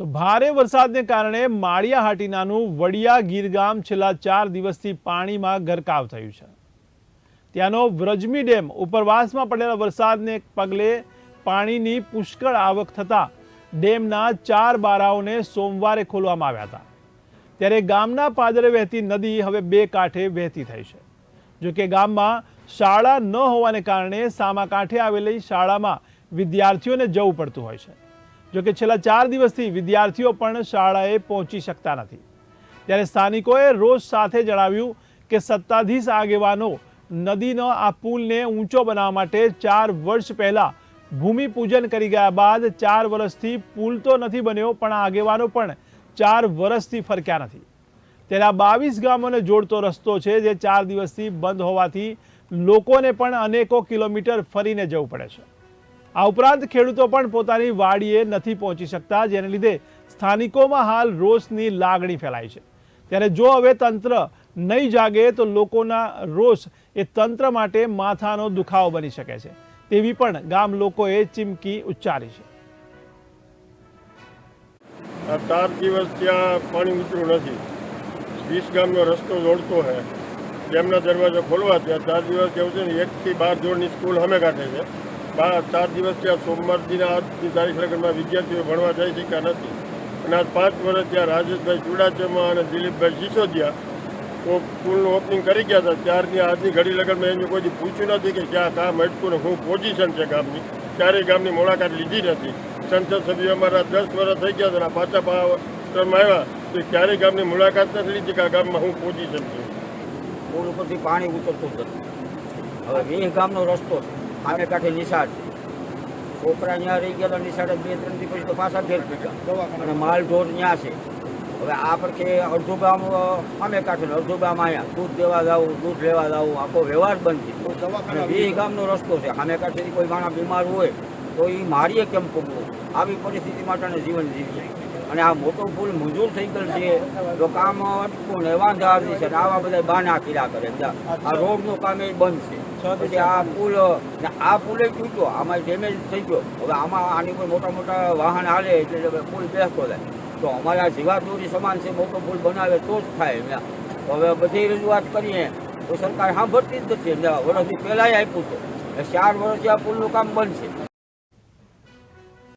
તો ભારે વરસાદને કારણે માળિયા હાટીનાનું વડિયા ગીર ગામ છેલ્લા ચાર દિવસથી પાણીમાં ગરકાવ થયું છે. ત્યાંનો વ્રજમી ડેમ ઉપરવાસમાં પડેલા વરસાદને પગલે પાણીની પુષ્કળ આવક થતાં ડેમના ચાર બારાઓને સોમવારે ખોલવામાં આવ્યા હતા. ત્યારે ગામના પાદરે વહેતી નદી હવે બે કાંઠે વહેતી થઈ છે. જો કે ગામમાં શાળા ન હોવાને કારણે સામા કાંઠે આવેલી શાળામાં વિદ્યાર્થીઓને જવું પડતું હોય છે. જો કે છેલ્લા ચાર દિવસથી વિદ્યાર્થીઓ પણ શાળાએ પહોંચી શકતા નથી. ત્યારે સ્થાનિકોએ રોષ સાથે જણાવ્યું કે સત્તાધીશ આગેવાનો નદીનો આ પુલને ઊંચો બનાવવા માટે ચાર વર્ષ પહેલાં ભૂમિપૂજન કરી ગયા બાદ ચાર વર્ષથી પુલ તો નથી બન્યો, પણ આગેવાનો પણ ચાર વર્ષથી ફરક્યા નથી. ત્યારે આ બાવીસ ગામોને જોડતો રસ્તો છે જે ચાર દિવસથી બંધ હોવાથી લોકોને પણ અનેકો કિલોમીટર ફરીને જવું પડે છે. આ ઉપરાંત ખેડૂતો પણ પોતાની વાડીએ નથી પહોંચી શકતા, જેને લીધે સ્થાનિકોમાં હાલ રોષની લાગણી ફેલાઈ છે. ત્યારે જો હવે તંત્ર નહીં જાગે, તો લોકોના રોષ એ તંત્ર માટે માથાનો દુખાવો બની શકે છે. તેવી પણ ગામ લોકોએ ચીમકી ઉચ્ચારી છે. ચાર દિવસ ત્યાં પાણી ઉતર્યું નથી. વીસ ગામનો રસ્તો જોડતો છે. ડેમના દરવાજા ખોલવા ત્યાં ચાર દિવસ કેવું છે ને, એકથી બાર જોડની સ્કૂલ અમે કાઢે છે. ચાર દિવસ ત્યાં સોમવારથીના આજની તારીખ લગ્નમાં વિદ્યાર્થીઓ ભણવા જઈ શક્યા નથી. અને આજ પાંચ વર્ષ ત્યાં રાજેશભાઈ ચુડાચમા અને દિલીપભાઈ સિસોદિયા સ્કૂલનું ઓપનિંગ કરી ગયા હતા. ત્યારની આજની ઘડી લગ્નમાં એમને કોઈ પૂછ્યું નથી કે ક્યાં કામ અટકું ને શું પોઝિશન છે ગામની. ક્યારેય ગામની મુલાકાત લીધી નથી. સંસદ સભ્યો અમારા દસ વર્ષ થઈ ગયા હતા પાછા ટર્મ આવ્યા. તો ક્યારેય ગામની મુલાકાત નથી લીધી કે આ ગામમાં શું પોઝિશન છે. પુલ ઉપરથી પાણી ઉતરતું નથી. હવે વીસ ગામનો રસ્તો છે. આમે કાંઠે નિશાળ. છે છોકરા ત્યાં રહી ગયા નિશાળે બે ત્રણ દિવસ પછી તો પાછા ફેર પીટા અને માલ ઢોર ત્યાં છે. હવે આ પડખે અડધું ગામ અમે આમે કાંઠે ને અડધું ગામ આવ્યા દૂધ દેવા જાવું દૂધ લેવા જાવું આખો વ્યવહાર બંધ છે. અને બે ગામનો રસ્તો છે. સામે કાંઠેથી કોઈ માણસ બીમાર હોય તો એ મારીએ કેમ પૂગવું આવી પરિસ્થિતિ માટેને જીવન જીવીએ. અને આ મોટો પુલ મંજૂર થઈ ગયેલ છે. તો કામ અટકું ને વાંધા છે આવા બધા બાના કીડા કરે. આ રોડનું કામ એ બંધ છે. પછી આ પુલ આ પુલે તૂટ્યો. આમાં ડેમેજ થઈ ગયો. હવે આમાં આની કોઈ મોટા મોટા વાહન હાલે એટલે પુલ બેસતો જાય. તો અમારા જીવાદોરી સમાન છે, મોટો પુલ બનાવે તો જ થાય. હવે બધી રજૂઆત કરીએ તો સરકાર સાંભળતી જ નથી. વર્ષથી પહેલાંય આપ્યું હતું. ચાર વર્ષથી આ પુલનું કામ બંધ છે.